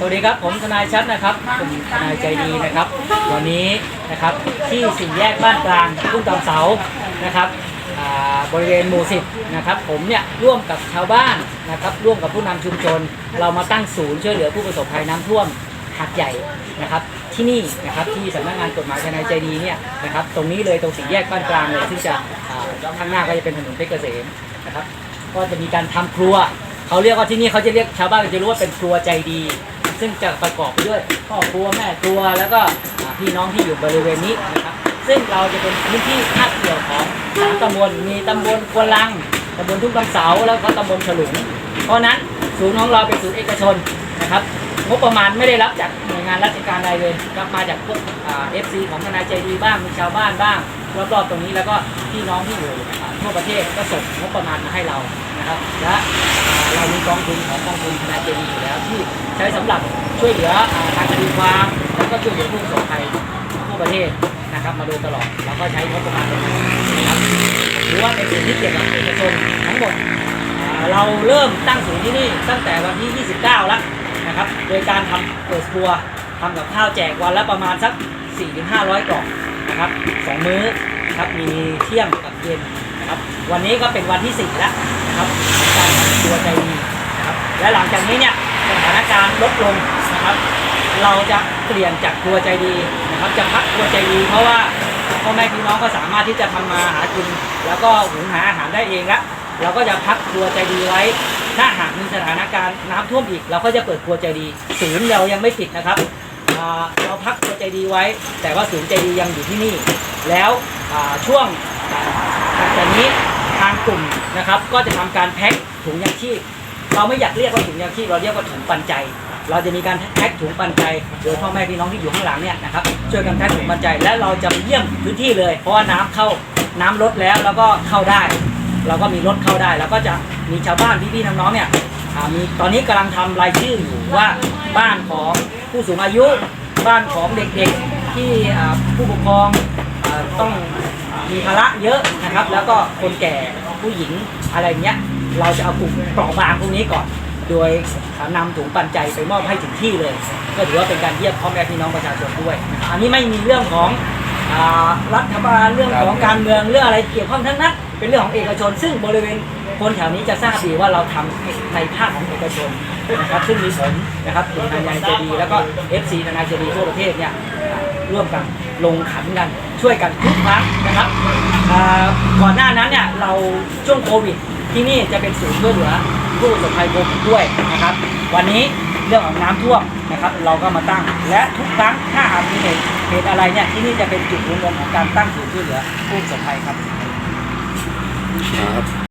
สวัสดีครับผมทนายชัดนะครับผมทนายใจดีนะครับ วันนี้นะครับที่สี่แยกบ้านกลางทุ่งตำเสานะครับอ่าบริเวณหมู่สิบนะครับ ผมเนี่ยร่วมกับชาวบ้านนะครับ ร่วมกับผู้นำชุมชน เรามาตั้งศูนย์ช่วยเหลือผู้ประสบภัยน้ำท่วมหาดใหญ่นะครับ ที่นี่นะครับที่สำนักงานกฎหมายทนายใจดีเนี่ยนะครับ ตรงนี้เลยตรงสี่แยกบ้านกลางเลยซึ่งจะอ่าข้างหน้าก็จะเป็นถนนเพชรเกษมนะครับ ก็จะมีการทำครัวเขาเรียกว่าที่นี่เขาจะเรียกชาวบ้านจะรู้ว่าเป็นครัวใจดี ซึ่งจะประกอบไปด้วยพ่อครัวแม่ครัว แล้วก็พี่น้องที่อยู่บริเวณนี้นะครับ ซึ่งเราจะเป็นพื้นที่คาบเกี่ยวของสามตำบลมีตำบลควนลังตำบลทุ่งตำเสาแล้วก็ตำบลฉลุง เพราะนั้นศูนย์ของเราเป็นศูนย์เอกชนนะครับงบประมาณไม่ได้รับจากหน่วยงานราชการใดเลยรับมาจากพวกเอฟซีของนายใจดีบ้างมีชาวบ้านบ้างรอบๆตรงนี้แล้วก็พี่น้องที่อยู่ทั่วประเทศก็ส่งงบประมาณมาให้เรานะครับและเรามีกองทุนของกองทุนทนายใจดีอยู่แล้วที่ใช้สำหรับ ช่วยเหลือทางคดีความแล้วก็ช่วยเหลือผู้ประสบภัยทั่วประเทศนะครับ มาโดยตลอดเราก็ใช้งบประมาณตรงนี้นะครับหรือว่าเป็นสิ่งที่เกี่ยวกับเอกชนทั้งหมดเราเริ่มตั้งศูนย์ที่นี่ตั้งแต่วันที่ 29 แล้วนะครับ โดยการทำเปิดครัวทำกับข้าวแจกวันละประมาณสัก 4-500 กล่องนะครับสองมื้อครับมีเที่ยงกับเย็นนะครับวันนี้ก็เป็นวันที่ 4 แล้วนะครับการทำครัวใจดีนะครับและหลังจากนี้เนี่ย การณ์ลดลงนะครับ เราจะเปลี่ยนจากครัวใจดีนะครับ จะพักครัวใจดี เพราะว่าพ่อแม่พี่น้องก็สามารถที่จะทำมาหากิน แล้วก็หุงหาอาหารได้เองละเราก็จะพักครัวใจดีไว้ ถ้าหากมีสถานการณ์น้ำท่วมอีก เราก็จะเปิดครัวใจดีศูนย์เรายังไม่ปิดนะครับเราพักครัวใจดีไว้ แต่ว่าศูนย์ใจดียังอยู่ที่นี่ แล้วช่วงหลังจากนี้ทางกลุ่มนะครับ ก็จะทำการแพ็คถุงยางชีพ เราไม่อยากเรียกว่าถุงยางชีพเราเรียกว่าถุงปันใจ เราจะมีการแพ็คถุงปันใจโดยพ่อแม่พี่น้องที่อยู่ข้างหลังเนี่ยนะครับช่วยกันแพ็คถุงปันใจและเราจะเยี่ยมพื้นที่เลย เพราะว่าน้ำเข้าน้ำลดแล้วแล้วก็เข้าได้ เราก็มีรถเข้าได้ แล้วก็จะมีชาวบ้านพี่ๆน้องๆเนี่ยมีตอนนี้กำลังทำรายชื่ออยู่ว่าบ้านของผู้สูงอายุบ้านของเด็กๆที่ผู้ปกครองต้องมีภาระเยอะนะครับ แล้วก็คนแก่ผู้หญิงอะไรเงี้ย เราจะเอากลุ่มเปราะบางพวกนี้ก่อน โดยนำถุงปันใจไปมอบให้ถึงที่เลย ก็ถือว่าเป็นการเยี่ยมพ่อแม่พี่น้องประชาชนด้วย อันนี้ไม่มีเรื่องของอรัฐบาลเรื่องของการเมืองเรื่องอะไรเกี่ยวข้องทั้งนั้น เป็นเรื่องของเอกชน ซึ่งบริเวณคนแถวนี้จะทราบดีว่าเราทำในภาคของเอกชนนะครับซึ่งมีผมนะครับกลุ่มนายใจดีแล้วก็ FC ทนายใจดีทั่วประเทศเนี่ยร่วมกันลงขันกันช่วยกันทุกครั้งนะครับก่อนหน้านั้นเนี่ยเราช่วงโควิด ที่นี่จะเป็นศูนย์ช่วยเหลือผู้ประสบภัยโควิดด้วยนะครับ วันนี้เรื่องของน้ำท่วมนะครับ เราก็มาตั้ง และทุกครั้งถ้าหากมีเหตุเหตุอะไรเนี่ยที่นี่จะเป็นจุดรวมของการตั้งศูนย์ช่วยเหลือผู้ประสบภัยครับครับ